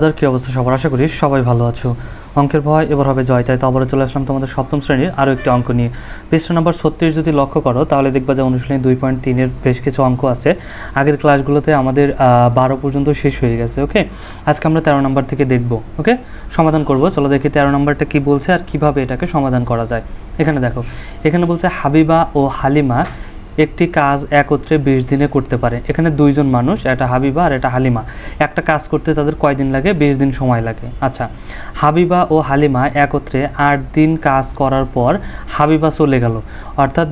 আপনাদের কী অবস্থা? সবার আশা করি সবাই ভালো আছো। অঙ্কের ভয় এবার হবে জয়। তাই তো আবারও চলে আসলাম তোমাদের সপ্তম শ্রেণির আরও একটি অঙ্ক নিয়ে। পৃষ্ঠা নম্বর ছত্রিশ যদি লক্ষ্য করো, তাহলে দেখবা যে অনুশীলনী দুই পয়েন্ট তিনের বেশ কিছু অঙ্ক আছে। আগের ক্লাসগুলোতে আমাদের বারো পর্যন্ত শেষ হয়ে গেছে, ওকে? আজকে আমরা তেরো নম্বর থেকে দেখব, ওকে? সমাধান করব। চলো দেখি তেরো নম্বরটা কি বলছে আর কীভাবে এটাকে সমাধান করা যায়। এখানে দেখো, এখানে বলছে হাবিবা ও হালিমা একটি কাজ একত্রে বিশ দিনে করতে পারে। এখানে দুইজন মানুষ একটা হাবিবা আর একটা হালিমা। একটা কাজ করতে তাদের কয়দিন লাগে? বিশ দিন সময় লাগে। আচ্ছা হাবিবা ও হালিমা একত্রে আট দিন কাজ করার পর হাবিবা চলে গেল। অর্থাৎ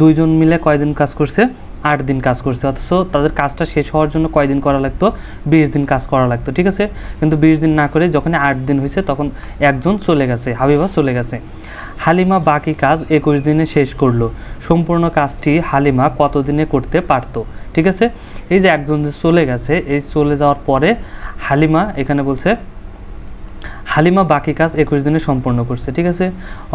দুইজন মিলে কয়দিন কাজ করছে? আট দিন কাজ করছে। অথচ তাদের কাজটা শেষ হওয়ার জন্য কয়দিন করা লাগতো? বিশ দিন কাজ করা লাগতো, ঠিক আছে? কিন্তু বিশ দিন না করে যখন আট দিন হয়েছে তখন একজন চলে গেছে, হাবিবা চলে গেছে। হালিমা বাকি কাজ একুশ দিনে শেষ করল। সম্পূর্ণ কাজটি হালিমা কতদিনে করতে পারতো? ঠিক আছে? এই যে একজন যে চলে গেছে, এই চলে যাওয়ার পরে হালিমা এখানে বলছে, হালিমা বাকি কাজ একুশ দিনে সম্পূর্ণ করছে, ঠিক আছে?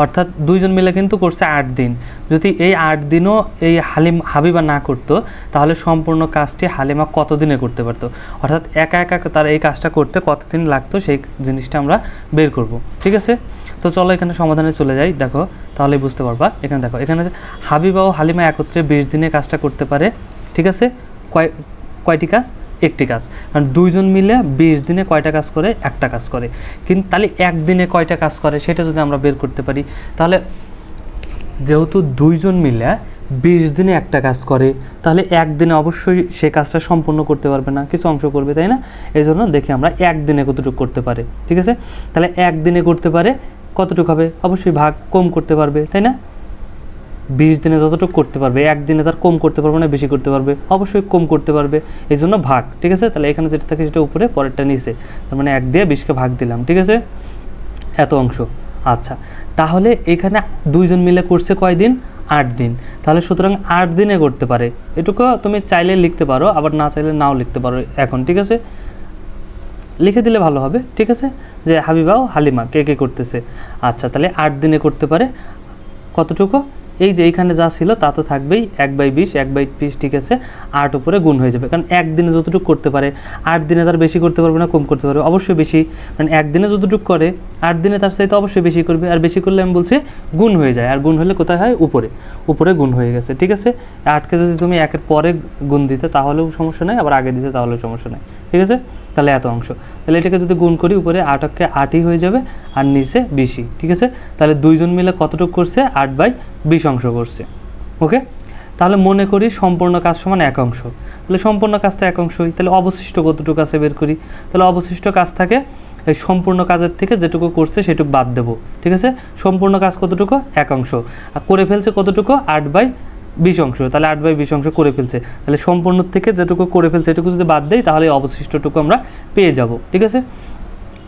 অর্থাৎ দুইজন মিলে কিন্তু করছে আট দিন। যদি এই আট দিনও এই হালিম, হাবিবা না করতো, তাহলে সম্পূর্ণ কাজটি হালিমা কত দিনে করতে পারতো? অর্থাৎ একা একা তার এই কাজটা করতে কতদিন লাগতো, সেই জিনিসটা আমরা বের করব। ঠিক আছে? তো চলো এখানে সমাধানে চলে যাই, দেখো, তাহলেই বুঝতে পারবা। এখানে দেখো, এখানে হাবিবা ও হালিমা একত্রে বিশ দিনে কাজটা করতে পারে, ঠিক আছে? কয়, কয়টি কাজ? একটি কাজ। কারণ দুইজন মিলে বিশ দিনে কয়টা কাজ করে? একটা কাজ করে। কিন্তু তাহলে একদিনে কয়টা কাজ করে সেটা যদি আমরা বের করতে পারি, তাহলে যেহেতু দুইজন মিলে বিশ দিনে একটা কাজ করে, তাহলে একদিনে অবশ্যই সে কাজটা সম্পূর্ণ করতে পারবে না, কিছু অংশ করবে, তাই না? এই জন্য দেখি আমরা একদিনে কতটুকু করতে পারে, ঠিক আছে? তাহলে একদিনে করতে পারে কতটুকু হবে? অবশ্যই ভাগ কম করতে পারবে, তাই না? বিশ দিনে যতটুকু করতে পারবে একদিনে তার কম করতে পারবে না, বেশি করতে পারবে। অবশ্যই কম করতে পারবে, এই জন্য ভাগ, ঠিক আছে? তাহলে এখানে যেটা থাকে সেটা উপরে, পরেরটা নিচে। তার মানে এক দিয়ে বিশকে ভাগ দিলাম, ঠিক আছে? এত অংশ। আচ্ছা তাহলে এখানে দুইজন মিলে করছে কয়দিন আট দিন। তাহলে সুতরাং আট দিনে করতে পারে। এটুকু তুমি চাইলে লিখতে পারো, আবার না চাইলে নাও লিখতে পারো এখন, ঠিক আছে? লিখে দিলে ভালো হবে, ঠিক আছে? যে হাবিবা ও হালিমা, কে কে করতেছে। আচ্ছা তাহলে আট দিনে করতে পারে। কতটুকু? এই যে এইখানে যা ছিল তা তো থাকবেই, এক বাই বিশ, এক বাই বিশ ঠিক আছে? আট উপরে গুণ হয়ে যাবে। কারণ একদিনে যতটুকু করতে পারে, আট দিনে তার বেশি করতে পারবে না, কম করতে পারবে, অবশ্যই বেশি। কারণ একদিনে যতটুকু করে, আট দিনে তার চাইতে অবশ্যই বেশি করবে। আর বেশি করলে আমি বলছি গুণ হয়ে যায়। আর গুণ হলে কোথায় হয়? উপরে। উপরে গুণ হয়ে গেছে, ঠিক আছে? আটকে যদি তুমি একের পরে গুণ দিতে, তাহলেও সমস্যা নেই। আবার আগে দিতে, তাহলেও সমস্যা নেই। ঠিক আছে? তাহলে এত অংশ। তাহলে এটাকে যদি গুণ করি, উপরে আটকে আটই হয়ে যাবে, আর নিচে বিশই, ঠিক আছে? তাহলে দুইজন মিলে কতটুকু করছে? আট বাই বিশ অংশ করছে ওকে তাহলে মনে করি সম্পূর্ণ কাজ সমান এক অংশ। তাহলে সম্পূর্ণ কাজ তো এক অংশই, তাহলে অবশিষ্ট কতটুকু আছে বের করি? তাহলে অবশিষ্ট কাজ থাকে, এই সম্পূর্ণ কাজের থেকে যেটুকু করছে সেটুকু বাদ দেবো, ঠিক আছে? সম্পূর্ণ কাজ কতটুকু? এক অংশ। আর করে ফেলছে কতটুকু? আট বাই বিশ অংশ। তাহলে আট বাই বিশ অংশ করে ফেলছে। তাহলে সম্পূর্ণ থেকে যেটুকু করে ফেলছে এটুকু যদি বাদ দেই, তাহলে অবশিষ্টটুকু আমরা পেয়ে যাব, ঠিক আছে?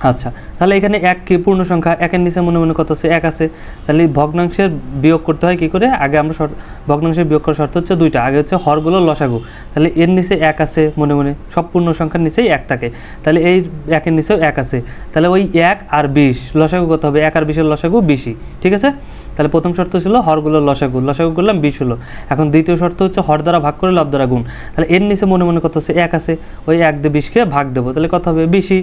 আচ্ছা তাহলে এখানে এক কি? পূর্ণ সংখ্যা একের নিচে মনে মনে কত আছে? এক আছে। তাহলে ভগ্নাংশের বিয়োগ করতে হয় কি করে? আগে আমরা ভগ্নাংশের বিয়োগ করার শর্ত হচ্ছে দুইটা। আগে হচ্ছে হরগুলো লসাগু। তাহলে এর নিচে এক আছে মনে মনে। সব পূর্ণ সংখ্যার নিচেই এক থাকে। তাহলে এই একের নিচেও এক আছে। তাহলে ওই এক আর বিশ, লসাগু কত হবে? এক আর বিশের লসাগু বিশই। ঠিক আছে? তাহলে প্রথম শর্ত ছিল হরগুলো লসাগু। লসাগু করলাম বিশ হলো। এখন দ্বিতীয় শর্ত হচ্ছে হর দ্বারা ভাগ করে লব দ্বারা গুণ। তাহলে এর নিচে মনে মনে কত আছে? এক আছে। ওই এক দিয়ে বিশকে ভাগ দেবো। তাহলে কত হবে? বিশই।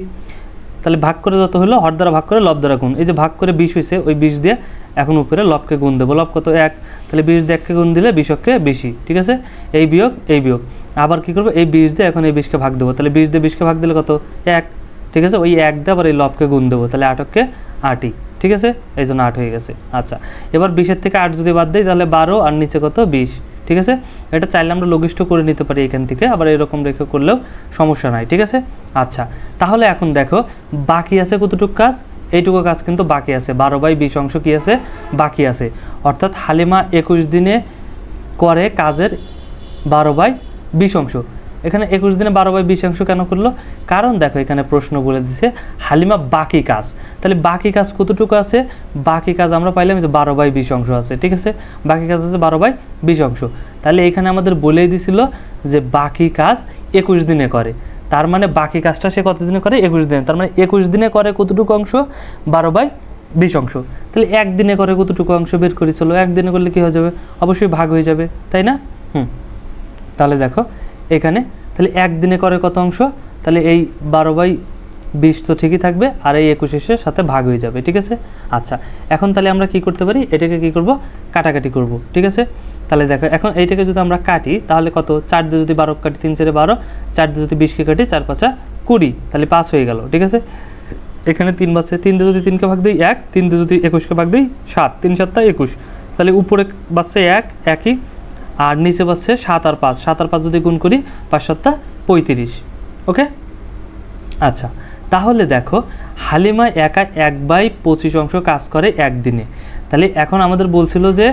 তাহলে ভাগ করে যত হলো হর দ্বারা ভাগ করে লব দ্বারা গুণ। এই যে ভাগ করে বিশ হয়েছে ওই বিশ দিয়ে এখন উপরে লবকে গুণ দেবো। লব কত? এক। তাহলে বিশ দিয়ে এককে গুণ দিলে বিশককে বেশি, ঠিক আছে? এই বিয়োগ এই বিয়োগ। আবার কি করব? এই বিশ দিয়ে এখন এই বিশকে ভাগ দেবো। তাহলে বিশ দিয়ে বিশকে ভাগ দিলে কত? এক, ঠিক আছে? ওই এক দিয়ে আবার এই লবকে গুণ দেবো। তাহলে আটককে আটই, ঠিক আছে? এই জন্য আট হয়ে গেছে। আচ্ছা এবার বিশের থেকে আট যদি বাদ দিই, তাহলে বারো, আর নিচে কত? বিশ। ঠিক আছে? এটা চাইলে আমরা লঘিষ্ঠ করে নিতে পারি এখান থেকে, আবার এরকম রেখে করলেও সমস্যা নাই, ঠিক আছে? আচ্ছা তাহলে এখন দেখো, বাকি আছে কতটুকু কাজ? এইটুকু কাজ কিন্তু বাকি আছে, বারো বাই বিশ অংশ কী আছে? বাকি আছে। অর্থাৎ হালিমা একুশ দিনে করে কাজের বারো বাই বিশ অংশ। এখানে একুশ দিনে বারো বাই বিশ অংশ কেন করল? কারণ দেখো, এখানে প্রশ্ন বলে দিছে, হালিমা বাকি কাজ। তাহলে বাকি কাজ কতটুকু আছে? বাকি কাজ আমরা পাইলাম যে বারো বাই বিশ অংশ আছে, ঠিক আছে? বাকি কাজ আছে বারো বাই বিশ অংশ। তাহলে এখানে আমাদের বলেই দিছিল যে বাকি কাজ একুশ দিনে করে। তার মানে বাকি কাজটা সে কত দিনে করে? একুশ দিনে। তার মানে একুশ দিনে করে কতটুকু অংশ? বারো বাই বিশ অংশ। তাহলে একদিনে করে কতটুকু অংশ বের করে চলো একদিনে করলে কি হয়ে যাবে? অবশ্যই ভাগ হয়ে যাবে, তাই না? হুম। তাহলে দেখো এখানে। তাহলে একদিনে করে কত অংশ? তাহলে এই বারো বাই বিশ তো ঠিকই থাকবে, আর এই একুশের সাথে ভাগ হয়ে যাবে, ঠিক আছে? আচ্ছা এখন তাহলে আমরা কি করতে পারি? এটাকে কি করব? কাটাকাটি করব, ঠিক আছে? তাহলে দেখো, এখন এইটাকে যদি আমরা কাটি, তাহলে কত? চার দিয়ে যদি বারো কাটি, তিন চারে বারো, চার দিয়ে যদি বিশকে কাটি, চার পাঁচা কুড়ি, তাহলে পাঁচ হয়ে গেল, ঠিক আছে? এখানে তিন বাজছে তিন দিয়ে যদি তিনকে ভাগ দিই এক, তিন দিয়ে যদি একুশকে ভাগ দিই সাত, তিন সাতটা একুশ, তাহলে উপরে বাজছে এক, একই আর নিচে বাজছে সাত আর পাঁচ। সাত আর পাঁচ যদি গুণ করি, পাঁচ সাতটা পঁয়ত্রিশ। ওকে? আচ্ছা তাহলে দেখো, হালিমা একা এক বাই পঁচিশ অংশ কাজ করে একদিনে। তাহলে এখন আমাদের বলছিল যে,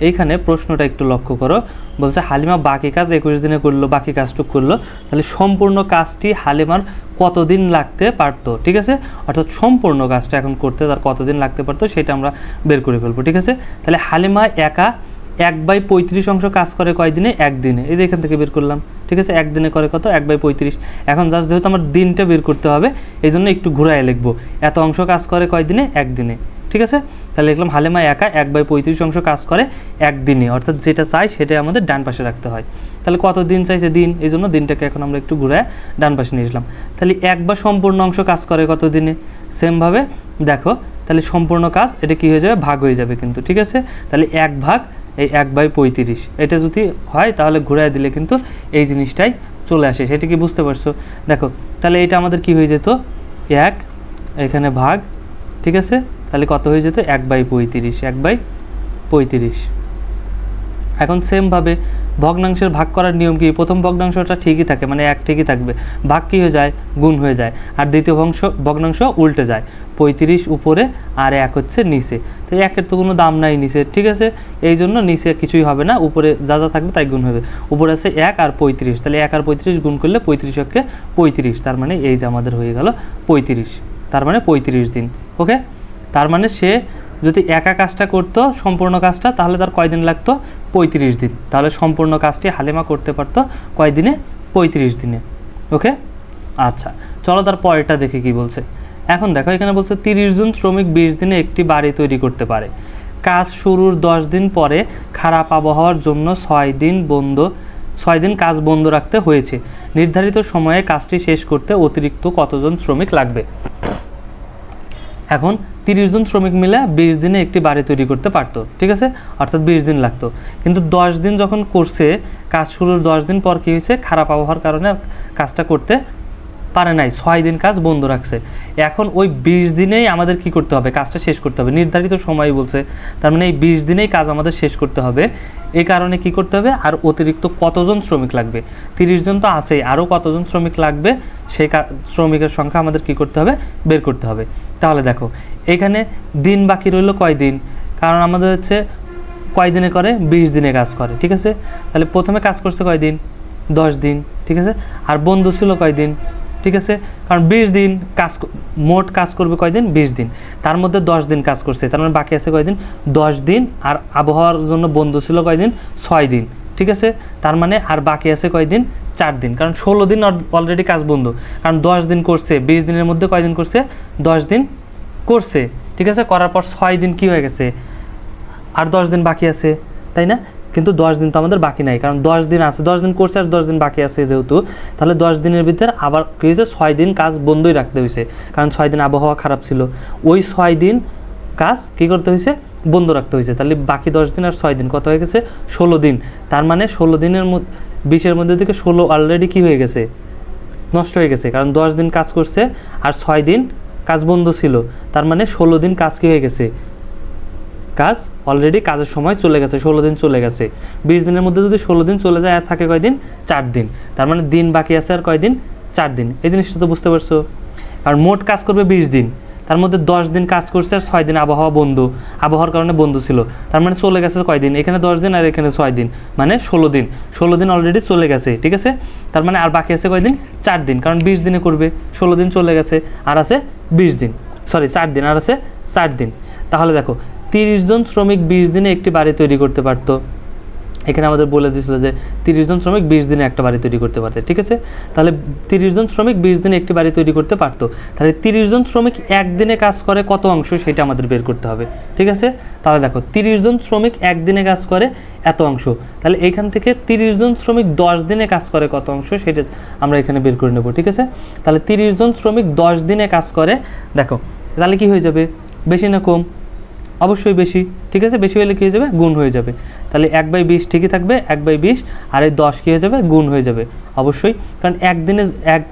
এইখানে প্রশ্নটা একটু লক্ষ্য করো। বলছে, হালিমা বাকি কাজ একুশ দিনে করল, বাকি কাজটুকু করল। তাহলে সম্পূর্ণ কাজটি হালিমার কতদিন লাগতে পারতো, ঠিক আছে? অর্থাৎ সম্পূর্ণ কাজটা এখন করতে তার কতদিন লাগতে পারতো, সেটা আমরা বের করে ফেলব, ঠিক আছে? তাহলে হালিমা একা এক বাই পঁয়ত্রিশ অংশ কাজ করে কয়দিনে? একদিনে। এই যে এখান থেকে বের করলাম। ঠিক আছে? একদিনে করে কত? এক বাই পঁয়ত্রিশ। এখন জাস্ট যেহেতু আমার দিনটা বের করতে হবে এই জন্য একটু ঘুরায় লিখব। এত অংশ কাজ করে কয়দিনে? একদিনে। ঠিক আছে? তাহলে লিখলাম হালেমা একা এক বাই পঁয়ত্রিশ অংশ কাজ করে একদিনে। অর্থাৎ যেটা চাই সেটাই আমাদের ডান পাশে রাখতে হয়। তাহলে কত দিন চাইছে দিন? এই জন্য দিনটাকে এখন আমরা একটু ঘুরায় ডান পাশে নিয়ে আসলাম। তাহলে এক বা সম্পূর্ণ অংশ কাজ করে কত দিনে? সেমভাবে দেখো। তাহলে সম্পূর্ণ কাজ, এটা কি হয়ে যাবে? ভাগ হয়ে যাবে কিন্তু। ঠিক আছে? তাহলে এক ভাগ এই এক বাই পঁয়ত্রিশ। এটা যদি হয়, তাহলে ঘুরাই দিলে কিন্তু এই জিনিসটাই চলে আসে। সেটা কি বুঝতে পারছ? দেখো, তাহলে এটা আমাদের কি হয়ে যেত? এক, এখানে ভাগ, ঠিক আছে? তাহলে কত হয়ে যেত? এক বাই পঁয়ত্রিশ, এক বাই পঁয়ত্রিশ। এখন সেমভাবে ভগ্নাংশের ভাগ করার নিয়ম কি? প্রথম ভগ্নাংশটা ঠিকই থাকে মানে এক ঠিকই থাকবে। ভাগ কী হয়ে যায়? গুণ হয়ে যায়। আর দ্বিতীয় ভংশ, ভগ্নাংশ উল্টে যায়। পঁয়ত্রিশ উপরে, আর এক হচ্ছে নিচে। তো একের তো কোনো দাম নাই নিচে ঠিক আছে? এই জন্য নিচে কিছুই হবে না, উপরে যা যা থাকবে তাই গুণ হবে। উপরে আছে এক আর পঁয়ত্রিশ, তাহলে এক আর পঁয়ত্রিশ গুণ করলে পঁয়ত্রিশ একে পঁয়ত্রিশ। তার মানে এই যে আমাদের হয়ে গেল পঁয়ত্রিশ। তার মানে পঁয়ত্রিশ দিন, ওকে? তার মানে সে যদি একা কাজটা করতো, সম্পূর্ণ কাজটা, তাহলে তার কয়দিন লাগতো? পঁয়ত্রিশ দিন। তাহলে সম্পূর্ণ কাজটি হালিমা করতে পারতো কয়দিনে? পঁয়ত্রিশ দিনে। ওকে? আচ্ছা চলো তার পরেরটা দেখে কি বলছে। এখন দেখো, এখানে বলছে তিরিশ জন শ্রমিক বিশ দিনে একটি বাড়ি তৈরি করতে পারে। কাজ শুরুর দশ দিন পরে খারাপ আবহাওয়ার জন্য ছয় দিন বন্ধ, ছয় দিন কাজ বন্ধ রাখতে হয়েছে। নির্ধারিত সময়ে কাজটি শেষ করতে অতিরিক্ত কতজন শ্রমিক লাগবে? এখন তিরিশ জন শ্রমিক মিলে বিশ দিনে একটি বাড়ি তৈরি করতে পারতো, ঠিক আছে? অর্থাৎ বিশ দিন লাগতো। কিন্তু দশ দিন যখন করছে, কাজ শুরুর দশ দিন পর কী হয়েছে? খারাপ আবহাওয়ার কারণে কাজটা করতে পারে নাই, ছয় দিন কাজ বন্ধ রাখছে। এখন ওই বিশ দিনেই আমাদের কি করতে হবে? কাজটা শেষ করতে হবে। নির্ধারিত সময় বলছে, তার মানে এই বিশ দিনেই কাজ আমাদের শেষ করতে হবে। এই কারণে কি করতে হবে? আর অতিরিক্ত কতজন শ্রমিক লাগবে? তিরিশ জন তো আছেই আরও কতজন শ্রমিক লাগবে? সেই শ্রমিকের সংখ্যা আমাদের কি করতে হবে? বের করতে হবে। তাহলে দেখো, এখানে দিন বাকি রইল কয় দিন? কারণ আমাদের হচ্ছে কয় দিনে করে? বিশ দিনে কাজ করে, ঠিক আছে? তাহলে প্রথমে কাজ করছে কয় দিন? দশ দিন, ঠিক আছে? আর বন্ধু ছিল কয় দিন? ঠিক আছে? কারণ বিশ দিন কাজ মোট কাজ করবে কয়দিন বিশ দিন। তার মধ্যে দশ দিন কাজ করছে, তার মানে বাকি আছে কয়দিন দশ দিন, আর আবহাওয়ার জন্য বন্ধ ছিল কয়দিন ছয় দিন। ঠিক আছে? তার মানে আর বাকি আছে কয়দিন? চার দিন। কারণ ষোলো দিন অলরেডি কাজ বন্ধ। কারণ দশ দিন করছে, বিশ দিনের মধ্যে কয়দিন করছে? দশ দিন করছে। ঠিক আছে? করার পর ছয় দিন কি হয়ে গেছে? আর দশ দিন বাকি আছে, তাই না? কিন্তু দশ দিন তো আমাদের বাকি নাই। কারণ দশ দিন আছে, দশ দিন করছে আর দশ দিন বাকি আছে যেহেতু, তাহলে দশ দিনের ভিতরে আবার কী হয়েছে? ছয় দিন কাজ বন্ধই রাখতে হয়েছে। কারণ ছয় দিন আবহাওয়া খারাপ ছিল। ওই ছয় দিন কাজ কী করতে হয়েছে? বন্ধ রাখতে হয়েছে। তাহলে বাকি দশ দিন আর ছয় দিন, কত হয়ে গেছে? ষোলো দিন। তার মানে ষোলো দিনের মধ্যে বিশের মধ্যে থেকে ষোলো অলরেডি কী হয়ে গেছে? নষ্ট হয়ে গেছে। কারণ দশ দিন কাজ করছে আর ছয় দিন কাজ বন্ধ ছিল। তার মানে ষোলো দিন কাজ কি হয়ে গেছে? কাজ অলরেডি কাজের সময় চলে গেছে, ষোলো দিন চলে গেছে। বিশ দিনের মধ্যে যদি ষোলো দিন চলে যায়, আর থাকে কয়দিন চার দিন। তার মানে দিন বাকি আছে আর কয়দিন চার দিন। এই জিনিসটা তো বুঝতে পারছ? আর মোট কাজ করবে বিশ দিন। তার মধ্যে দশ দিন কাজ করছে আর ছয় দিন আবহাওয়া বন্ধ। আবহাওয়ার কারণে বন্ধ ছিল। তার মানে চলে গেছে কয়দিন এখানে দশ দিন আর এখানে ছয় দিন। মানে ষোলো দিন। ষোলো দিন অলরেডি চলে গেছে, ঠিক আছে? তার মানে আর বাকি আছে কয়দিন চার দিন। কারণ বিশ দিনে করবে। ষোলো দিন চলে গেছে, আর আছে বিশ দিন। সরি চার দিন, আর আছে চার দিন। তাহলে দেখো, তিরিশ জন শ্রমিক বিশ দিনে একটি বাড়ি তৈরি করতে পারতো। এখানে আমাদের বলে দিয়েছিল যে তিরিশ জন শ্রমিক বিশ দিনে একটা বাড়ি তৈরি করতে পারতে, ঠিক আছে? তাহলে তিরিশ জন শ্রমিক বিশ দিনে একটি বাড়ি তৈরি করতে পারতো। তাহলে তিরিশ জন শ্রমিক একদিনে কাজ করে কত অংশ সেটা আমাদের বের করতে হবে, ঠিক আছে? তাহলে দেখো, তিরিশ জন শ্রমিক একদিনে কাজ করে এত অংশ। তাহলে এখান থেকে তিরিশ জন শ্রমিক দশ দিনে কাজ করে কত অংশ সেটা আমরা এখানে বের করে নেব, ঠিক আছে? তাহলে তিরিশ জন শ্রমিক দশ দিনে কাজ করে, দেখো, তাহলে কি হয়ে যাবে? বেশি না কম। অবশ্যই বেশি, ঠিক আছে? বেশি হলে কী হয়ে যাবে? গুণ হয়ে যাবে। তাহলে এক বাই বিশ ঠিকই থাকবে, এক বাই বিশ, আর এই দশ কী হয়ে যাবে? গুণ হয়ে যাবে, অবশ্যই। কারণ একদিনে এক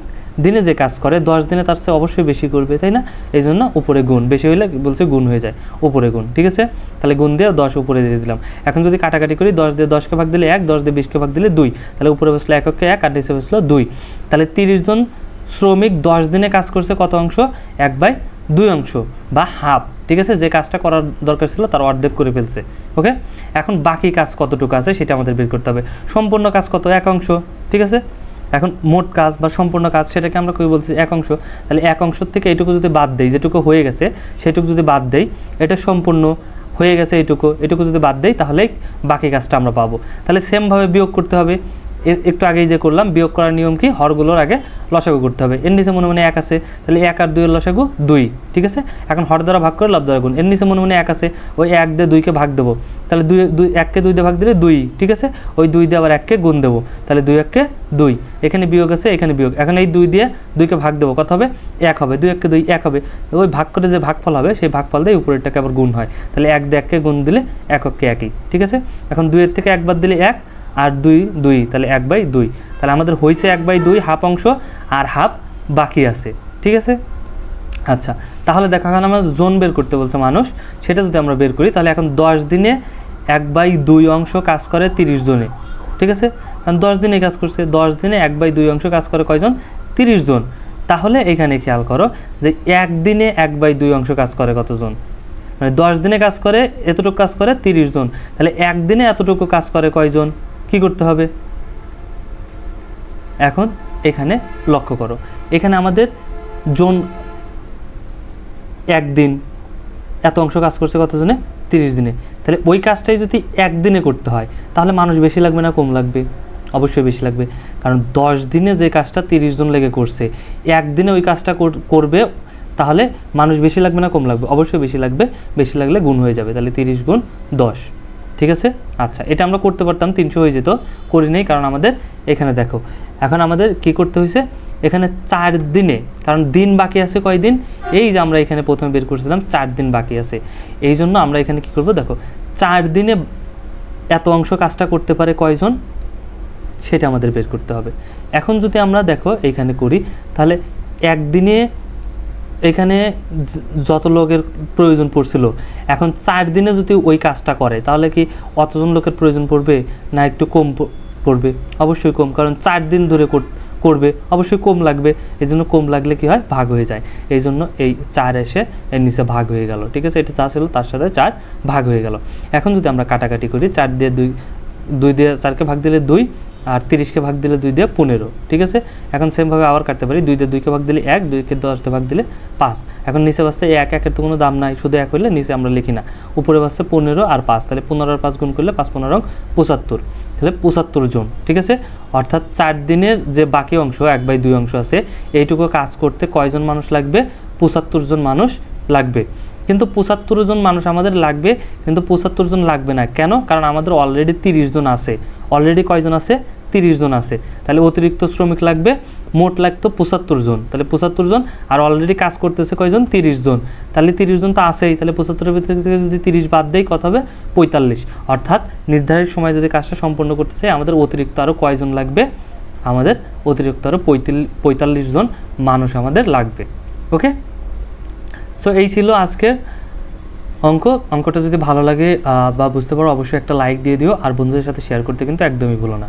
দিনে যে কাজ করে, দশ দিনে তার চেয়ে অবশ্যই বেশি করবে, তাই না? এই জন্য উপরে গুণ, বেশি হলে বলছে গুণ হয়ে যায়, উপরে গুণ, ঠিক আছে? তাহলে গুণ দিয়ে দশ উপরে দিয়ে দিলাম। এখন যদি কাটাকাটি করি, দশ দিয়ে দশকে ভাগ দিলে এক, দশ দিয়ে বিশকে ভাগ দিলে দুই, তাহলে উপরে বসল এককে এক, আর নিচে বসল দুই। তাহলে তিরিশ জন শ্রমিক দশ দিনে কাজ করছে কত অংশ? এক বাই দুই অংশ, বা হাফ। ঠিক আছে? যে কাজটা করার দরকার ছিল তার অর্ধেক করে ফেলছে, ওকে? এখন বাকি কাজ কতটুকু আছে সেটা আমাদের বের করতে হবে। সম্পূর্ণ কাজ কত? এক অংশ, ঠিক আছে? এখন মোট কাজ বা সম্পূর্ণ কাজ সেটাকে আমরা কই বলছি? এক অংশ। তাহলে এক অংশ থেকে এইটুকু যদি বাদ দেই, যেটুকু হয়ে গেছে, সেটুকু যদি বাদ দেই, এটা সম্পূর্ণ হয়ে গেছে এইটুকু এটুকু যদি বাদ দেই তাহলে বাকি কাজটা আমরা পাবো। তাহলে সেমভাবে বিয়োগ করতে হবে। একটু আগেই যে করলাম, বিয়োগ করার নিয়ম কি? হরগুলোর আগে লসাগু করতে হবে। এর নিচে মনে মনে এক আছে, তাহলে এক আর দুইয়ের লসাগু দুই, ঠিক আছে? এখন হর দ্বারা ভাগ করে লাভ দ্বারা গুণ। এর নিচে মনে মনে এক আছে, ওই এক দিয়ে দুইকে ভাগ দেবো। তাহলে দুই দুই, এককে দুই দিয়ে ভাগ দিলে দুই, ঠিক আছে? ওই দুই দিয়ে আবার এককে গুণ দেবো। তাহলে দুই এককে দুই, এখানে বিয়োগ আছে, এখানে বিয়োগ। এখন এই দুই দিয়ে দুইকে ভাগ দেবো, কত হবে? এক হবে। দুই এককে দুই, এক হবে। ওই ভাগ করে যে ভাগফল হবে, সেই ভাগফল দিয়ে উপরেরটাকে আবার গুণ হয়। তাহলে এক দিয়ে এককে গুণ দিলে এককে একই, ঠিক আছে? এখন দুইয়ের থেকে একবার দিলে এক আর দুই দুই, তাহলে এক বাই দুই। তাহলে আমাদের হয়েছে এক বাই দুই, হাফ অংশ, আর হাফ বাকি আছে, ঠিক আছে? আচ্ছা তাহলে দেখা গেল আমরা জোন বের করতে বলছে মানুষ, সেটা যদি আমরা বের করি, তাহলে এখন দশ দিনে এক বাই দুই অংশ কাজ করে তিরিশ জনে, ঠিক আছে? কারণ দশ দিনে কাজ করছে, দশ দিনে এক বাই দুই অংশ কাজ করে কয়জন? তিরিশ জন। তাহলে এখানে খেয়াল করো যে একদিনে এক বাই দুই অংশ কাজ করে কতজন? মানে দশ দিনে কাজ করে, এতটুকু কাজ করে তিরিশ জন। তাহলে একদিনে এতটুকু কাজ করে কয়জন? কি করতে হবে? এখন এখানে লক্ষ্য করো। এখানে আমাদের জন একদিন, এত অংশ কাজ করছে কতজনে তিরিশ দিনে। তাহলে ওই কাজটাই যদি একদিনে করতে হয়, তাহলে মানুষ বেশি লাগবে না, কম লাগবে? অবশ্যই বেশি লাগবে। কারণ দশ দিনে যে কাজটা তিরিশ জন লেগে করছে, একদিনে ওই কাজটা কর- করবে, তাহলে মানুষ বেশি লাগবে না, কম লাগবে? অবশ্যই বেশি লাগবে, বেশি লাগলে গুণ হয়ে যাবে। তাহলে তিরিশ গুণ দশ। ঠিক আছে? আচ্ছা এটা আমরা করতে পারতাম, তিনশো হয়ে যেত। করি নেই, কারণ আমাদের এখানে দেখো, এখন আমাদের কি করতে হয়েছে? এখানে চার দিনে, কারণ দিন বাকি আছে কয় দিন এই যে আমরা এখানে প্রথমে বের করছিলাম, চার দিন বাকি আছে। এই জন্য আমরা এখানে কি করব, দেখো, চার দিনে এত অংশ কাজটা করতে পারে কয়জন? সেটা আমাদের বের করতে হবে। এখন যদি আমরা দেখো, এখানে করি, তাহলে একদিনে এখানে যত লোকের প্রয়োজন পড়ছিল, এখন চার দিনে যদি ওই কাজটা করে, তাহলে কি অতজন লোকের প্রয়োজন পড়বে, না একটু কম পড়বে? অবশ্যই কম, কারণ চার দিন ধরে করবে, অবশ্যই কম লাগবে। এই জন্য কম লাগলে কি হয়? ভাগ হয়ে যায়। এই জন্য এই চার এসে এর নিচে ভাগ হয়ে গেল। ঠিক আছে? এটা চা ছিল, তার সাথে চার ভাগ হয়ে গেল। এখন যদি আমরা কাটাকাটি করি, চার দিয়ে দুই দুই দিয়ে চারকে ভাগ দিলে দুই আর তিরিশকে ভাগ দিলে দুই দিয়ে পনেরো, ঠিক আছে? এখন সেমভাবে আবার কাটতে পারি, দুই দিয়ে দুইকে ভাগ দিলে এক, দুইকে দশটা ভাগ দিলে পাঁচ। এখন নিচে বাসছে এক, একের তো কোনো দাম নাই, শুধু এক হইলে নিচে আমরা লিখি না। উপরে বাসছে পনেরো আর পাঁচ, তাহলে পনেরো আর পাঁচ গুণ করলে পাঁচ পনেরো পঁচাত্তর, তাহলে পঁচাত্তর জন, ঠিক আছে? অর্থাৎ চার দিনের যে বাকি অংশ, এক বাই দুই অংশ আছে, এইটুকু কাজ করতে কয়জন মানুষ লাগবে? পঁচাত্তর জন মানুষ লাগবে। কিন্তু পঁচাত্তর জন মানুষ আমাদের লাগবে, কিন্তু পঁচাত্তর জন লাগবে না। কেন? কারণ আমাদের অলরেডি তিরিশ জন আছে। অলরেডি কয়জন আছে? তিরিশ জন আছে। তাহলে অতিরিক্ত শ্রমিক লাগবে, মোট লাগতো পঁচাত্তর জন। তাহলে পঁচাত্তর জন, আর অলরেডি কাজ করতেছে কয়জন? তিরিশ জন। তাহলে তিরিশ জন তো আসেই তাহলে পঁচাত্তরের ভিতরে থেকে যদি তিরিশ বাদ দেয় কত হবে? পঁয়তাল্লিশ। অর্থাৎ নির্ধারিত সময় যদি কাজটা সম্পন্ন করতে চাই, আমাদের অতিরিক্ত আরও কয়জন লাগবে? আমাদের অতিরিক্ত আরও পঁয়তাল্লিশ জন মানুষ আমাদের লাগবে। ওকে? সো এই ছিল আজকের অঙ্ক। অঙ্কটা যদি ভালো লাগে বা বুঝতে পারো, অবশ্যই একটা লাইক দিয়ে দিও। আর বন্ধুদের সাথে শেয়ার করতে কিন্তু একদমই ভুলো না।